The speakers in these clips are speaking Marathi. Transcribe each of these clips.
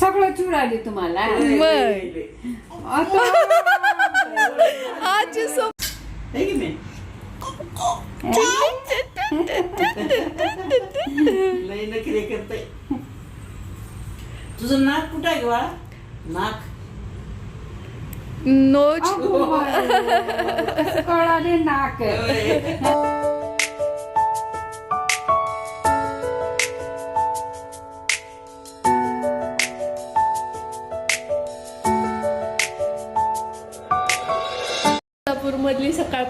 सगळं चूड आली तुम्हाला. मग आजी है तुझं नाक कुठं आहे बाळा? नाक. नो कळाले नाक?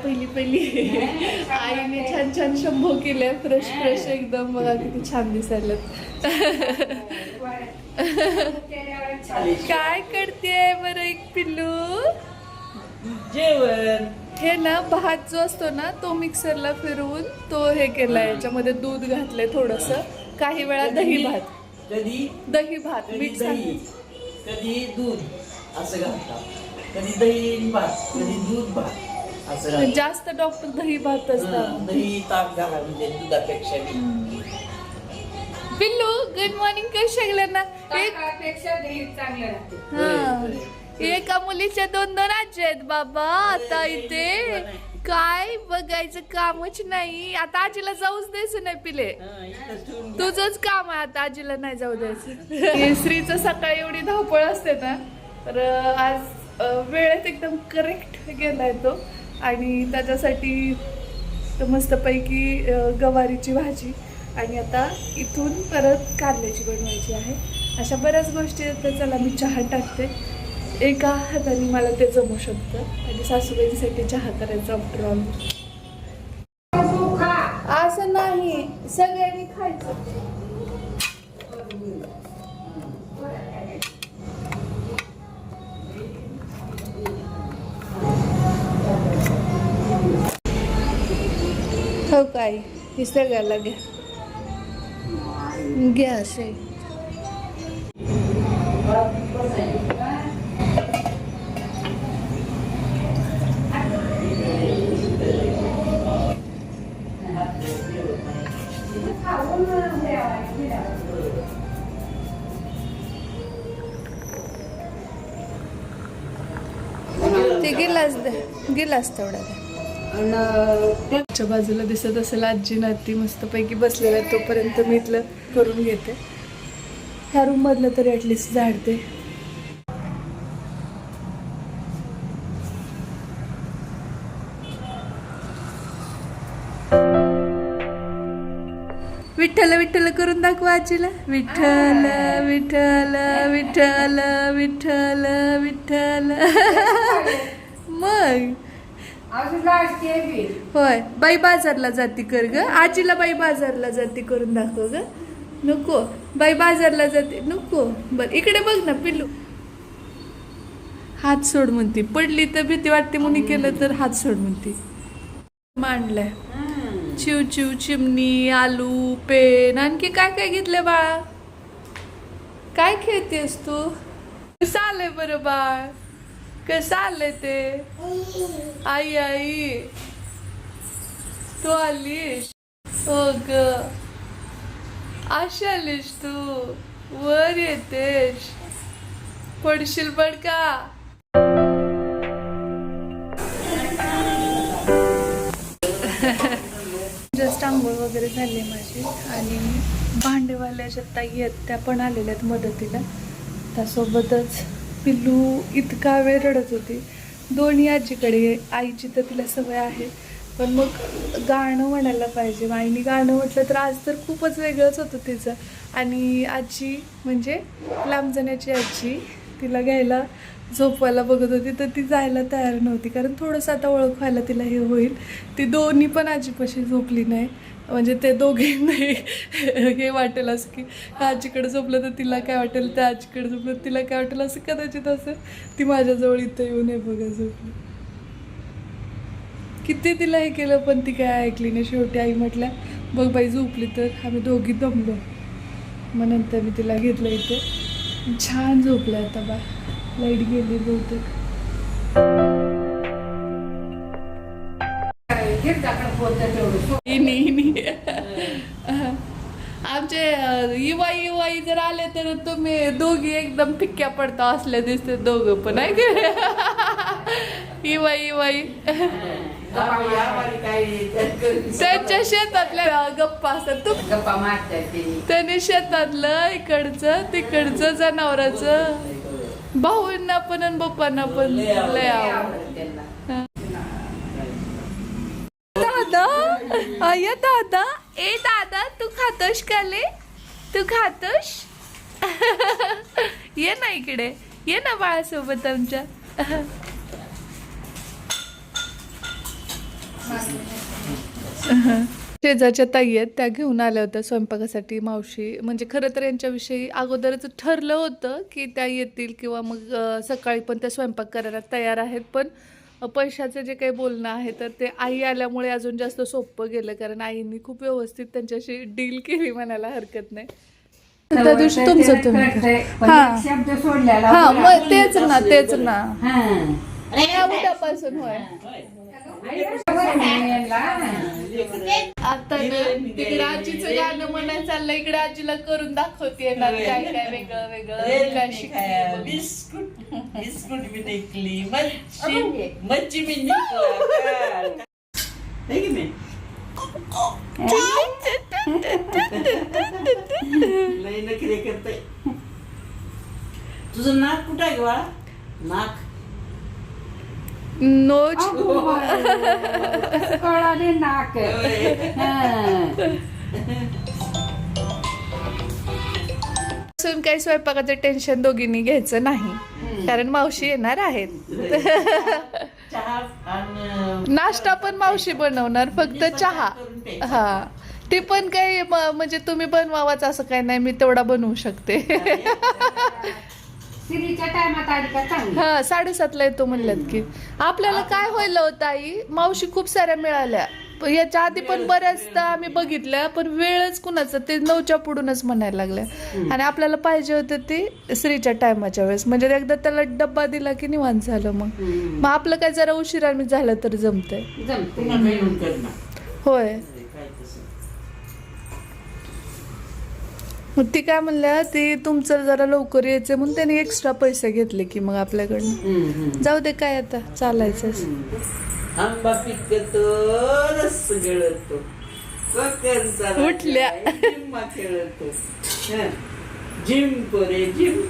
पहिली पहिली. आईने छान छान शंभो केल्या फ्रेश फ्रेश एकदम. बघा किती छान दिसायला काय करते बरं एक पिल्लू? जेवण. हे ना भात जो असतो ना तो मिक्सरला फिरवून तो हे केलाय. याच्यामध्ये दूध घातलंय थोडस. काही वेळा दही भात. कधी? दही भात. दही? कधी दूध? असं घालतात. कधी दही भात. कधी दूध भात. असं घालतात जास्त डॉक्टर दही भात असतात. दही ताक घाला म्हणजे दुधापेक्षा. पिल्लू गुड मॉर्निंग कशा गेल्या ना? एक ताकापेक्षा दही चांगलं राहते. हा. एका मुलीच्या दोन दोन आजी आहेत बाबा आता इथे काय बघायचं कामच नाही. आता आजीला जाऊच द्यायचं नाही पिले. तुझंच काम आहे आता आजीला नाही जाऊ द्यायचं. स्त्रीचं सकाळी एवढी धावपळ असते ना तर आज वेळेत एकदम करेक्ट गेलाय तो. आणि त्याच्यासाठी मस्तपैकी गवारीची भाजी आणि आता इथून परत कारल्याची बनवायची आहे. अशा बऱ्याच गोष्टी आहेत तर चला मी चहा टाकते. एका हाताने मला ते जमू शकतं आणि सासूबाईंसाठी चहा करायचा आफ्टर ऑल असं नाही सगळ्यांनी खायचं. काय हे सगळ्याला घ्या. घ्या असे. ते गिलास द्या गिलास तेवढा त्याच्या बाजूला दिसत असेल आजी नाती मस्तपैकी बसलेल्या तोपर्यंत मी इथलं करून घेते. ह्या रूम मधलं तरी ऍटलिस्ट झाडते. विठ्ठल विठ्ठल करून दाखवा आजीला. विठ्ठल विठ्ठल विठ्ठल विठ्ठल विठ्ठल. मग? होय बाई बाजारला जाती कर ग. आजीला बाई बाजारला जाती करून दाखव ग. नको बाई बाजारला जाते. नको. बर इकडे बघ ना पिल्लू. हात सोड म्हणते. पडली तर भीती वाटते म्हणून केलं तर हात सोड म्हणते. मांडलाय. चिव चिव चिमणी आलू पेन आणखी काय काय घेतलंय बाळा? काय खेळतेस तू? कसं आलंय बरं बाळ. कसं आलंय ते आई आई तू आलीस हो ग अशी आलीस तू वर येतेस पडशील पड का जस्ट आंघोळ वगैरे झाली माझी आणि भांडेवाल्याच्या ताई आहेत त्या पण आलेल्या आहेत मदतीला. त्यासोबतच पिल्लू इतका वेळ रडत होती. दोन्ही आजीकडे आईची तर तिला सवय आहे. पण मग गाणं म्हणायला पाहिजे. मग आईने गाणं म्हटलं तर आज तर खूपच वेगळंच होतं तिचं. आणि आजी म्हणजे लांब जाण्याची आजी तिला घ्यायला झोपवायला बघत होती तर ती जायला तयार नव्हती. कारण थोडंसं आता ओळख व्हायला तिला हे होईल. ती दोन्ही पण आजीपाशी झोपली नाही. म्हणजे ते दोघींनाही हे वाटेल असं की ह्या आजीकडे झोपलं तर तिला काय वाटेल? त्या आजीकडे झोपलं तर तिला काय वाटेल? असं कदाचित असं ती माझ्याजवळ इथं येऊ नये बघा झोपली. किती तिला हे केलं पण ती काय ऐकली नाही. शेवटी आई म्हटल्या बघ बाई झोपली तर आम्ही दोघी दमलो. मग नंतर मी तिला घेतलं इथे. छान झोपलं आता बा लाइट गेली बहुतेक. आमचे अं, युवाई युवाई जर आले तर तुम्ही दोघी एकदम फिक्क्या पडता असल्या दिसते दोघं पण आहे की? त्यात करून- त्यांच्या शेतातल्या गप्पा असतात. तू गप्पा त्याने शेतातलं इकडचं तिकडचं जनावराचं. भाऊंना पण आणि बाप्पांना पण. लय आवड. दादा अय दादा. ए दादा तू खातोस काले तू खातोस? ये ना इकडे. ये ना बाळासोबत आमच्या. शेजारच्या ताई आहेत त्या घेऊन आल्या होत्या स्वयंपाकासाठी मावशी म्हणजे खरं तर यांच्याविषयी अगोदरच ठरलं होतं की त्या येतील किंवा मग सकाळी पण त्या स्वयंपाक करायला तयार आहेत पण पैशाचं जे काही बोलणं आहे तर ते आई आल्यामुळे अजून जास्त सोपं गेलं कारण आईंनी खूप व्यवस्थित त्यांच्याशी डील केली म्हणायला हरकत नाही त्या दिवशी तुमचं तुम्ही पण हा. एक शब्द सोडलेला हा बोला. मग तेच ना तेच ना हा. उद्यापासून होय. आता तिकडे आजीचं गाणं म्हणायला चाललं इकडे आजीला करून दाखवते ना काय काय वेगळं वेगळं काय म्हणून. बिस्कुट बिस्कुट मी निकली मच्छी मच्छी मी निकला तुझं नाक कुठं आहे ग बाळा? नाक. कसं कळाले नाक. असून काही स्वयंपाकाचं टेन्शन दोघींनी घ्यायचं नाही. कारण मावशी येणार आहेत. चहा आणि नाश्ता पण मावशी बनवणार फक्त चहा. हा. ते पण काही म्हणजे तुम्ही बनवावाच असं काही नाही मी तेवढा बनवू शकते. सिरीच्या टायमात आली का चांगली? हा साडेसातला येतो म्हणल्यात की. आपल्याला काय होईल हो ताई? मावशी खूप साऱ्या मिळाल्या. प- याच्या आधी पण बऱ्याचदा आम्ही बघितल्या पण वेळच कुणाचं? ते नऊच्या पुढूनच म्हणायला लागल्या. आणि आपल्याला पाहिजे होतं ते स्त्रीच्या टायमाच्या वेळेस. म्हणजे एकदा त्याला डब्बा दिला की निवांत झालं मग. हम्म. मग आपलं काय जरा उशिराने झालं तर जमतंय. जमते पुन्हा मिळून करणार. होय. मग ती काय म्हणल्या ती तुमचं जरा लवकर यायचं म्हणून त्यांनी एक्स्ट्रा पैसे घेतले की मग आपल्याकडनं. जाऊ दे काय आता चालायचंच आंबा पिकतो रस गळतो उठल्या. खेळतो. जिम पोरे जिम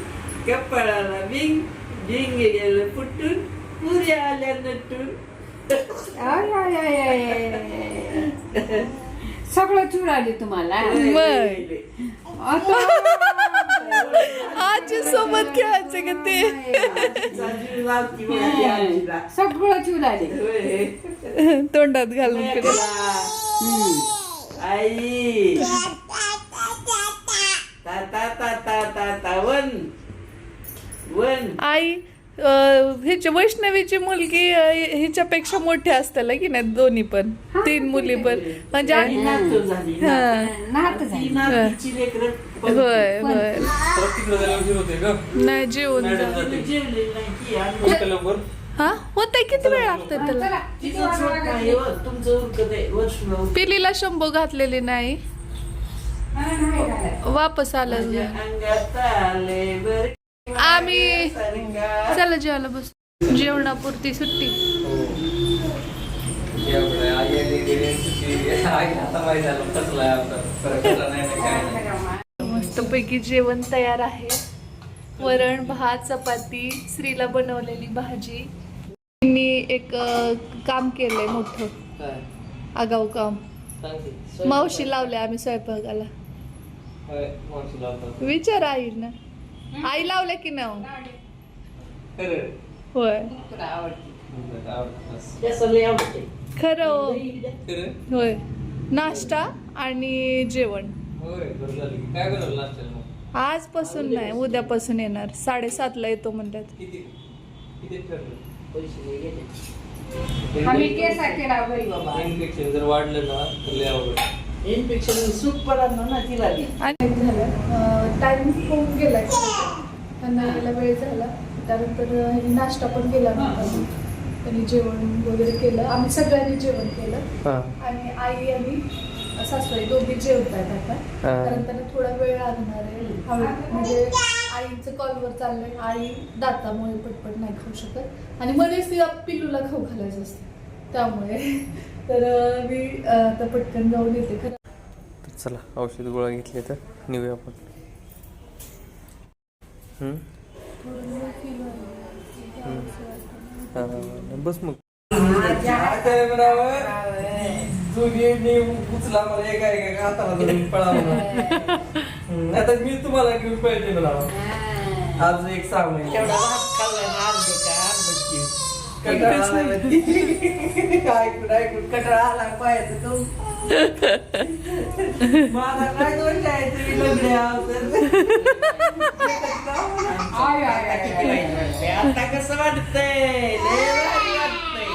कपाळाला बिंग बिंग गेलं फुटून पुऱ्या आल्या नटून आय, आय, आय, आय, आय. सगळं चुराली तुम्हाला मग. आजी सोबत खेळायचं का ते. सगळं चुराली. तोंडात घालून. लेकरा. आई ता ता ता ता ता ता वन वन आई ह्याची वैष्णवीची मुलगी हिच्यापेक्षा मोठी असते की नाही दोन्ही पण. तीन मुली पण. म्हणजे. हा. होय होय. होते नाही जेवण हा? होतंय किती वेळ लागतोय त्याला? हो. पिलीला शंभू घातलेली नाही. वापस आलं आम्ही. चला जेवायला बस जेवणापुरती सुट्टी मस्तपैकी जेवण तयार आहे वरण भात चपाती स्त्रीला बनवलेली भाजी मी एक काम केलंय मोठं? आगाऊ काम. मावशी लावले आम्ही स्वयंपाकाला विचार आई ना आई लावल्या की ना होय. आवडते. खरं हो. होय. नाश्ता आणि जेवण. काय नाश्त्याला मग? आजपासून नाही उद्यापासून येणार. साडेसातला येतो म्हणतात. किती? किती ठरलं. आम्ही केसा केला बरी बाबा. इन्फेक्शन जर वाढलं ना तर लय अवघड. इन्फेक्शन सूप पडणार ना तिला बी. आणि झालं? टाइम खूप गेला त्यांना यायला वेळ झाला. त्यानंतर ह्यांनी नाश्ता पण केला त्यांनी जेवण वगैरे केलं. आम्ही सगळ्यांनी जेवण केलं. आणि आई आणि सासूबाई दोघे जेवतात आता. कारण त्यांना थोडा वेळ लागणार आहे. म्हणजे आईचं कॉलवर चाललंय. आई दातामुळे पटपट नाही खाऊ शकत. आणि मध्येच तिला पिल्लूला खाऊ घालायचं असतं. त्यामुळे. तर मी आता पटकन जाऊन येते. खरं चला औषध गोळा घेतले तर निघूया आपण हम्म? थोडं वेळ feel व्हायला. हा, बस मग उचला मला एका एका हाताला आता मी तुम्हाला घेऊन पळते मला आज एक सहा महिने ऐकून ऐकून कटाळा आला पायाचं तो माझा काय दोष आहे तुम्ही आता कसं वाटतंय वाटतंय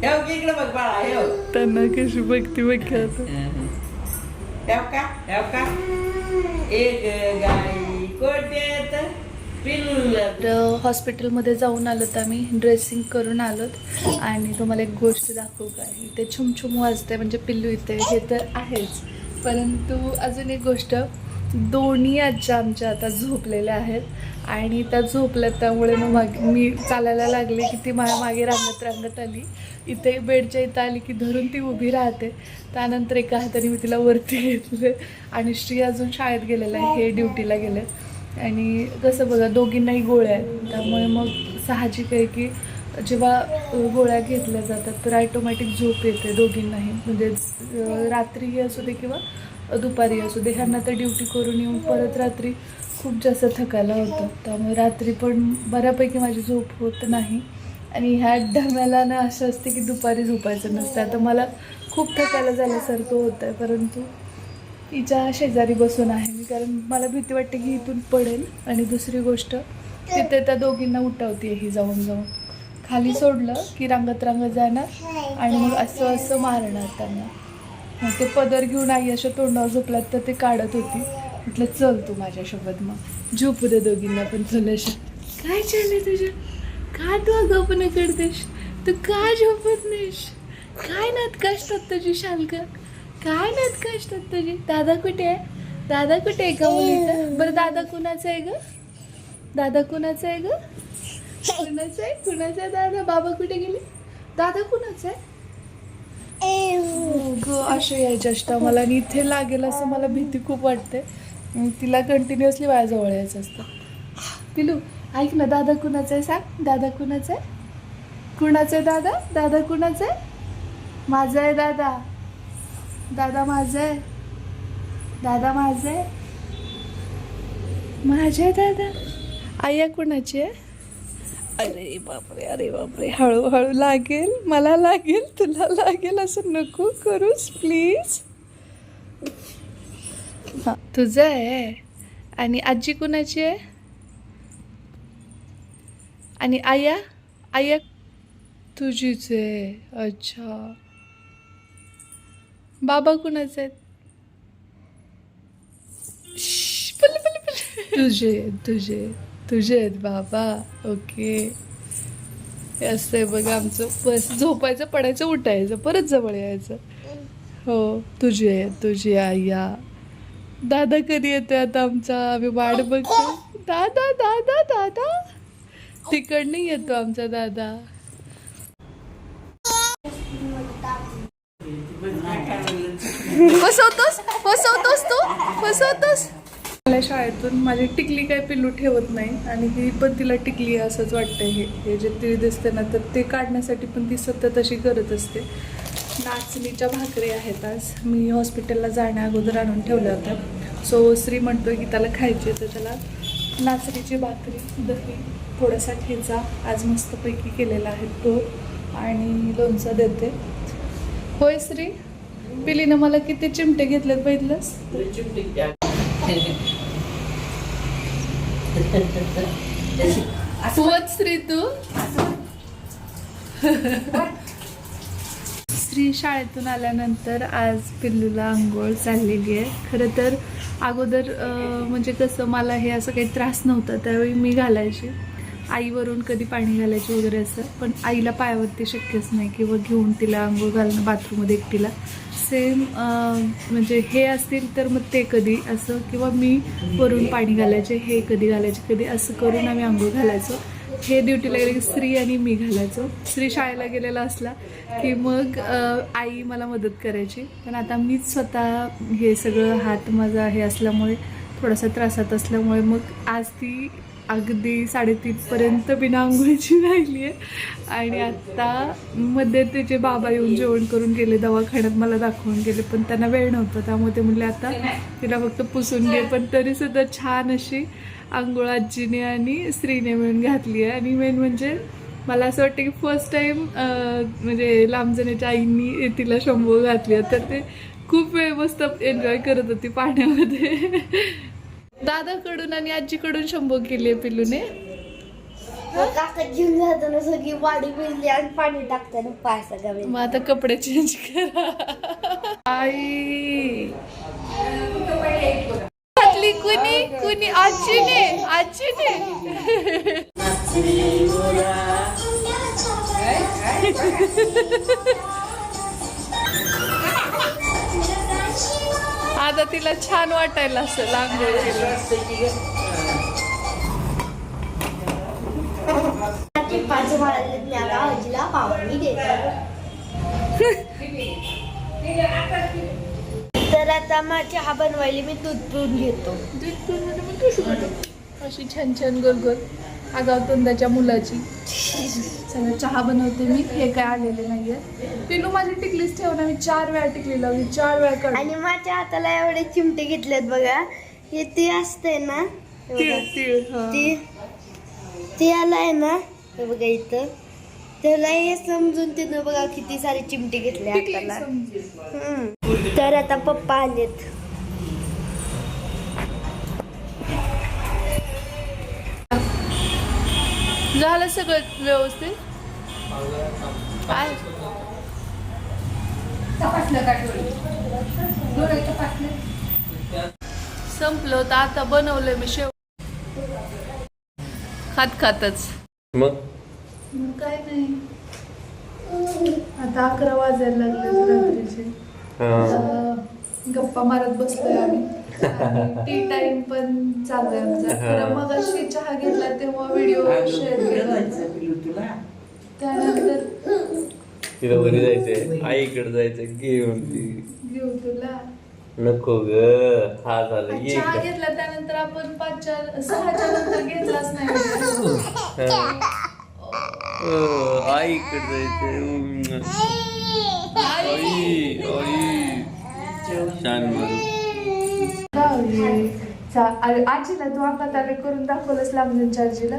ठेव की इकडे बघ बाळा ठेव त्यांना कशी बघते बघ ठेव का? ठेव का? एक गाई कोट्यात येत तर हॉस्पिटलमध्ये जाऊन आलोत आम्ही ड्रेसिंग करून आलोत. आणि तुम्हाला एक गोष्ट दाखवू का? इथे छुमछुम वाजते म्हणजे पिल्लू इथे. हे तर आहेच. परंतु अजून एक गोष्ट दोन्ही आजच्या आमच्या आता झोपलेल्या आहेत. आणि त्या झोपल्यात त्यामुळे मग मी चालायला लागले की ती माझ्या मागे रांगत रांगत आली. इथे बेडच्या इथं आली की धरून ती उभी राहते. त्यानंतर एका हाताने मी तिला वरती घेतले आणि श्री अजून शाळेत गेलेला आहे हे ड्युटीला गेले. आणि कसं बघा दोघींनाही गोळ्या आहेत. त्यामुळे मग साहजिक आहे की जेव्हा गोळ्या घेतल्या जातात तर ॲटोमॅटिक झोप येते दोघींनाही. म्हणजे रात्रीही असू दे किंवा दुपारी असू दे ह्यांना तर ड्युटी करून येऊन परत रात्री खूप जास्त थकायला होतं. त्यामुळे रात्री पण बऱ्यापैकी माझी झोप होत नाही. आणि ह्या ढम्याला ना असं असते की दुपारी झोपायचं नसतं. आता मला खूप थकायला झाल्यासारखं होतं आहे परंतु तिच्या शेजारी बसून आहे मी कारण मला भीती वाटते की इथून पडेल. आणि दुसरी गोष्ट तिथे त्या दोघींना उठवते ही जाऊन जाऊन. खाली सोडलं की रांगत रांगत जाणार आणि मग असं असं मारणार त्यांना. मग ते पदर घेऊन आई अशा तोंडावर झोपलात तर ते काढत होती. म्हटलं चल तू माझ्यासोबत मग. झोपू दे दोघींना पण थोडंसं काय चाललंय तुझ्या का तू अगाऊपणा करतेस तू का झोपत नाहीस? काय नात कष्टात तुझी शालका काय नात कष्टात तुझी? दादा कुठे आहे? दादा कुठे आहे का मुलीचा? बरं दादा कुणाचा आहे ग? दादा कुणाचा आहे ग? कुणाचा आहे? कुणाचा आहे दादा? बाबा कुठे गेले? दादा कुणाचा आहे? ग असे यायच्या चेष्टा मला आणि इथे लागेल असं मला भीती खूप वाटते. तिला कंटिन्युअसली माझ्याजवळ यायचं असतं. पिलू ऐक ना दादा कुणाचा आहे सांग? दादा कुणाचा आहे? कुणाचा आहे दादा? दादा कुणाचा आहे? माझा आहे दादा. दादा माझं. आहे दादा माझं. आहे माझा दादा. आया कुणाची आहे? अरे बापरे अरे बापरे. हळूहळू लागेल. मला लागेल तुला लागेल असं नको करूस प्लीज हां तुझं आहे. आणि आजी कुणाची आहे? आणि आया आया तुझीच आहे. अच्छा. बाबा कुणाचे आहेत? तुझे तुझे तुझे आहेत बाबा. ओके. असतंय बघ आमचं. बस झोपायचं पडायचं उठायचं. परत जवळ यायचं. हो तुझे आहे तुझी आया दादा कधी येतोय आता आमचा? आम्ही वाट बघतो दादा दादा दादा. तिकडनं येतो आमचा दादा. फसवतोस फसवतोस तू? फसवतोस मला शाळेतून माझी टिकली काय पिल्लू ठेवत नाही आणि ही पण तिला टिकली आहे असंच वाटतं हे. हे जे तिळ दिसते ना तर ते काढण्यासाठी पण ती सतत अशी करत असते. नाचणीच्या भाकरी आहेत आज. मी हॉस्पिटलला जाण्या अगोदर आणून ठेवल्या होत्या. सो श्री म्हणतोय की त्याला खायची तर त्याला नाचणीची भाकरी दही थोडासा ठेचा आज मस्तपैकी केलेला आहे तो. आणि लोणचं देते. होय श्री? पिलीनं मला किती चिमटे घेतलेत बघितलंस? श्री तू. श्री शाळेतून आल्यानंतर आज पिल्लूला आंघोळ चाललेली आहे. खरं तर अगोदर म्हणजे कसं मला हे असं काही त्रास नव्हता त्यावेळी मी घालायची. आईवरून कधी पाणी घालायची वगैरे असं पण आईला पायावरती शक्यच नाही किंवा घेऊन तिला आंघोळ घालणं बाथरूममध्ये एकटीला. सेम म्हणजे हे असतील तर मग ते कधी असं किंवा मी वरून पाणी घालायचे हे कधी घालायचे कधी असं करून आम्ही आंघोळ घालायचो. हे ड्युटीला गेले की स्त्री आणि मी घालायचो. स्त्री शाळेला गेलेला असला की मग आई मला मदत करायची. पण आता मीच स्वतः हे सगळं हात माझा हे असल्यामुळे थोडासा त्रासात असल्यामुळे मग आज ती अगदी साडेतीनपर्यंत बिना आंघोळीची राहिली आहे. आणि आत्ता मध्ये त्याचे बाबा येऊन जेवण करून गेले दवाखान्यात मला दाखवून गेले पण त्यांना वेळ नव्हता. त्यामुळे ते म्हणले आता तिला फक्त पुसून घे. पण तरीसुद्धा छान अशी आंघोळ आजीने आणि स्त्रीने मिळून घातली आहे. आणि मेन म्हणजे मला असं वाटतं की फर्स्ट टाईम म्हणजे लांबजण्याच्या आईंनी तिला शंभू घातली आहे. तर ते खूप वेळ मस्त एन्जॉय करत होती पाण्यामध्ये. दादाकडून आणि आजीकडून शंभू केली आहे पिल्लूने काका घेऊन जाताना सगळी वाडी मिळली आणि पाणी टाकताना पाय सगळं मग आता कपडे चेंज करा. आई. घातली कुणी? कुणी? आजीने? आजीने. आता तिला छान वाटायला असं आंघोळ तर आता मग चहा बनवायला मी दूध पिऊन घेतो. अशी छान छान गोल गोल आगाव तोंडाच्या मुलाची. चला चहा बनवते मी. हे काय आलेले नाहीये. पिलू माझी टिकलीच ठेव ना मी चार वेळा टिकली लावली चार वेळा काढली आणि माझ्या हाताला एवढे चिमटे घेतलेत बघा. हे ते असते ना. ते आलाय ना हे बघा इथं. त्याला हे समजून तिनं बघा किती सारे चिमटे घेतले हाताला. तर आता पप्पा आलेत. झालं सगळं व्यवस्थित? आहे संपलं होतं आता बनवलंय मी शेव खात खातच. मग? मग काय नाही. आता अकरा वाजायला लागले रात्रीचे. हा. गप्पा मारत बसलोय आम्ही. टी टाइम पण चालू आहे आमचा. खरं मग अशी चहा घेतला तेव्हा व्हिडिओ शेअर केला. त्यानंतर तिला घरी जायचंय. आईकडे जायचंय घे म्हणती घेऊ तुला. नको ग हा झालं ये चहा इकडं. घेतला त्यानंतर आपण पाचच्या सहाच्या नंतर घेतलाच नाही. अं, आईकडे जायचंय. आई आई. छान आजीला तू अंगात आले करून दाखवलंच लांबूनच्या आजीला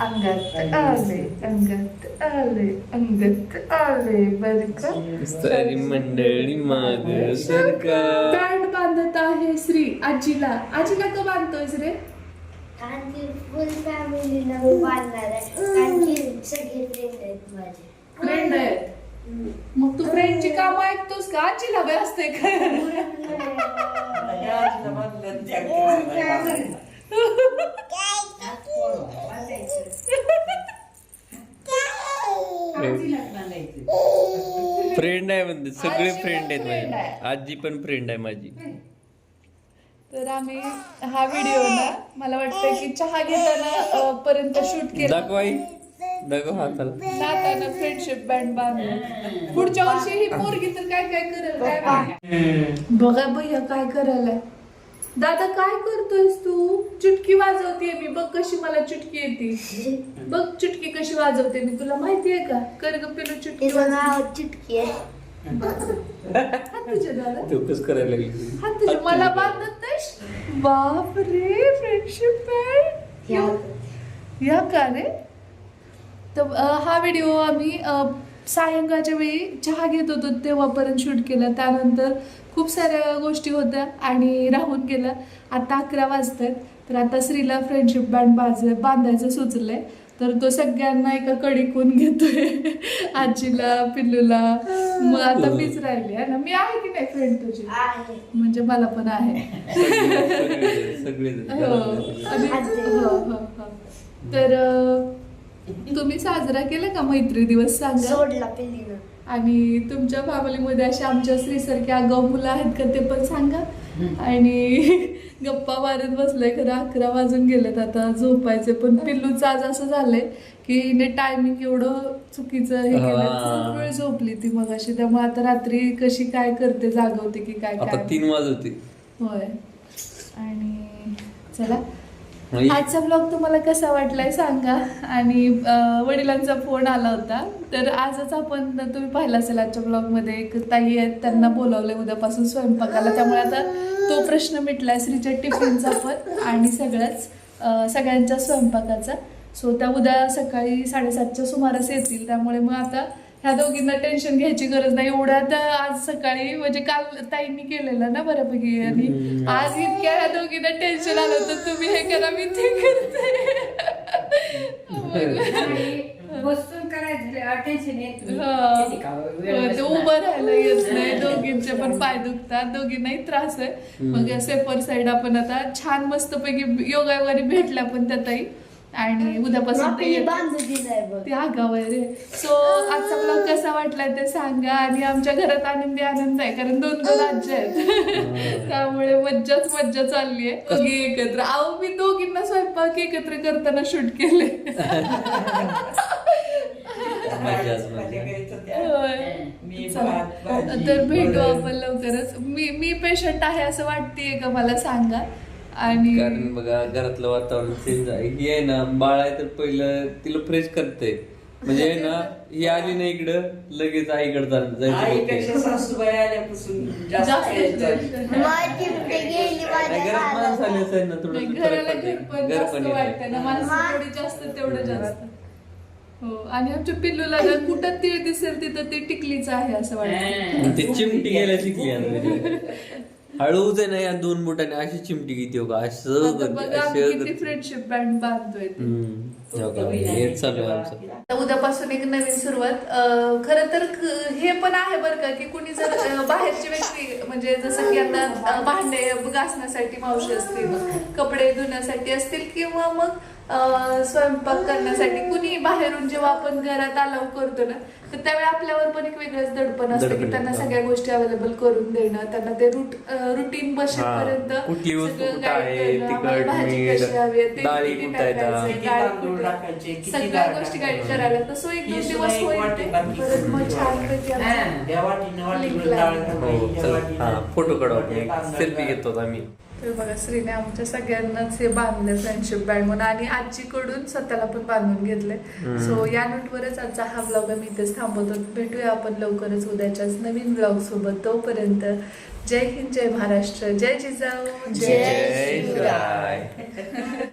अंगात आले अंगात आले अंगात आले बर सारी मंडळी माग सरकार बँड बांधत आहे श्री आजीला आजीला का बांधतोयस रे कारण फुल फॅमिलीला बांधणार आहे सगळे फ्रेंड आहेत माझे फ्रेंड मग तू फ्रेंडची काम ऐकतोस का? आजीला बे असते काय. फ्रेंड आहे म्हणते सगळे फ्रेंड आहेत माझे. आजी पण फ्रेंड आहे माझी. तर आम्ही हा व्हिडिओ ना मला वाटतं की चहा घेताना पर्यंत शूट केला. दाखव दाखव हाताला नाताना फ्रेंडशिप बँड बांधलं. पुढच्या वर्षी ही पोरगी तर काय काय करेल काय माहिती. बघा भैया काय करायला दादा काय करतोयस तू? चुटकी वाजवते मी. बघ कशी मला चुटकी येते. बघ चुटकी कशी वाजवते मी. तुला माहिती आहे का? कर ग पिलू चुटकी तिचं वाजव. नाव चिटकी आहे. हात दादा. करायला लागली? हात तुझे मला बांधत नाहीस बाप रे फ्रेंडशिप बँड या का रे? तर हा व्हिडिओ आम्ही सायंकाळच्या वेळी चहा घेत होतो तेव्हापर्यंत शूट केला. त्यानंतर खूप साऱ्या गोष्टी होत्या आणि राहून गेल्या आता अकरा वाजतात तर आता श्रीला फ्रेंडशिप बँड बाज बांधायचं सुचलंय. तर तो सगळ्यांना एका कडीकून घेतोय. आजीला पिल्लूला. मग आता मीच राहिली आहे ना? मी आहे की नाही फ्रेंड तुझी? आहे. म्हणजे मला पण आहे. सगळे हो. हो, हो, हो. तर तुम्ही साजरा केला का मैत्री दिवस सांगा? सोडला आणि तुमच्या फॅमिलीमध्ये अशी आमच्या स्त्रीसारखी आगाऊ मुलं आहेत का ते पण सांगा. आणि गप्पा मारत बसलोय खरं अकरा वाजून गेलेत आता झोपायचे पण पिल्लूचं आज असं झालंय की हिने टायमिंग एवढं चुकीचं हे केलं हा. खूप वेळ झोपली ती मग अशी त्यामुळे आता रात्री कशी काय करते जागवते की काय आता काय तीन वाज होते होय. आणि चला. आजचा ब्लॉग तुम्हाला कसा वाटलाय सांगा. आणि वडिलांचा फोन आला होता. तर आजच आपण तुम्ही पाहिला असेल आजच्या ब्लॉगमध्ये एक ताई आहेत त्यांना बोलावलंय उद्यापासून स्वयंपाकाला. त्यामुळे आता तो प्रश्न मिटलाय श्रीच्या टिफिनचा पण आणि सगळ्याच सगळ्यांच्या स्वयंपाकाचा. सो त्या उद्या सकाळी साडेसातच्या सुमारास येतील. त्यामुळे मग आता ह्या दोघींना टेन्शन घ्यायची गरज नाही. एवढ्यात आज सकाळी म्हणजे काल ताईंनी केलेलं ना बऱ्यापैकी आणि आज इतक्या ह्या दोघींना टेन्शन आलं तर तुम्ही हे करा मी ते करते. बसून करायचं टेन्शन येत. हा. हो. उभं राहायला येत नाही. दोघींचे पण पाय दुखतात. दोघींनाही त्रास आहे. मग सेपर साईड आपण आता छान मस्त पैकी योगा योगाने भेटल्या पण त्या ताई. आणि उद्यापासून ते आहे रे. सो आजचा ब्लॉग कसा वाटलाय ते सांगा आणि आमच्या घरात आनंदी आनंद आहे कारण दोन दोन राज्य आहेत. त्यामुळे मज्जाच मज्जा चालली आहे. दोघी एकत्र. अहो मी दोघींना स्वयंपाक एकत्र करताना शूट केले तर भेटू. आपण लवकरच. मी मी पेशंट आहे असं वाटतेय का? मला सांगा. आणि कारण बघा घरातलं वातावरण चेंज आहे ही आहे ना बाळ आहे तर पहिलं तिला फ्रेश करते म्हणजे आहे ना ही आली ना इकडं लगेच आईकडे जायचं जायचं आईपेक्षा बघते. सासूबाई आल्यापासून जास्त जास्त change झाली. माझी चिमटे गेली नाही, माझ्या घरात माणसं आली गालाला. असेल ना थोडं नाही, फरक घराला पडते. घर पण घर जास्त पण वाटतं ना येतं. माणसं थोडी जास्त तेवढं जास्त हो आणि आमच्या पिल्लूला ना कुठं तीळ दिसेल तिथं ती टिकलीच आहे असं वाटतं. ती चिमटी गेल्या शिकली म्हणजे. हळूच आहे ना या दोन बोटाने अशी चिमटी घेते हो का असं आता करते बघा आम्ही असं किती करते. फ्रेंडशिप बँड बांधतोय ते. हम्म. हो का? हेच चालू आहे आमचं आता उद्यापासून एक नवीन सुरुवात अं, खरं तर क- हे पण आहे बरं का की कुणी जर अं, बाहेरची व्यक्ती म्हणजे जसं की आता अं, भांडे घासण्यासाठी मावशी असतील कपडे धुण्यासाठी असतील किंवा मग स्वयंपाक करण्यासाठी. कुणी बाहेरून जेव्हा आपण घरात अलाव करतो ना तर त्यावेळी आपल्यावर पण एक वेगळंच दडपण असतं की त्यांना. सगळ्या गोष्टी अवेलेबल करून देणं त्यांना ते रूट रुटीन बसेपर्यंत भाजी कशी हवी आहे, टाकायचं, सगळ्या गोष्टी. गाईड करायला तसो एक दोन दिवस होईल मग छान हा, फोटो काढू सेल्फी. घेतो आम्ही. बघा श्रीने आमच्या सगळ्यांनाच हे बांधले फ्रेंडशिप बँड म्हणून आणि आजीकडून स्वतःला पण बांधून घेतले सो या नोटवरच आजचा हा ब्लॉग आम्ही इथेच थांबवतो. भेटूया आपण लवकरच उद्याच्याच नवीन ब्लॉग सोबत. तोपर्यंत जय हिंद जय महाराष्ट्र जय जिजाऊ जय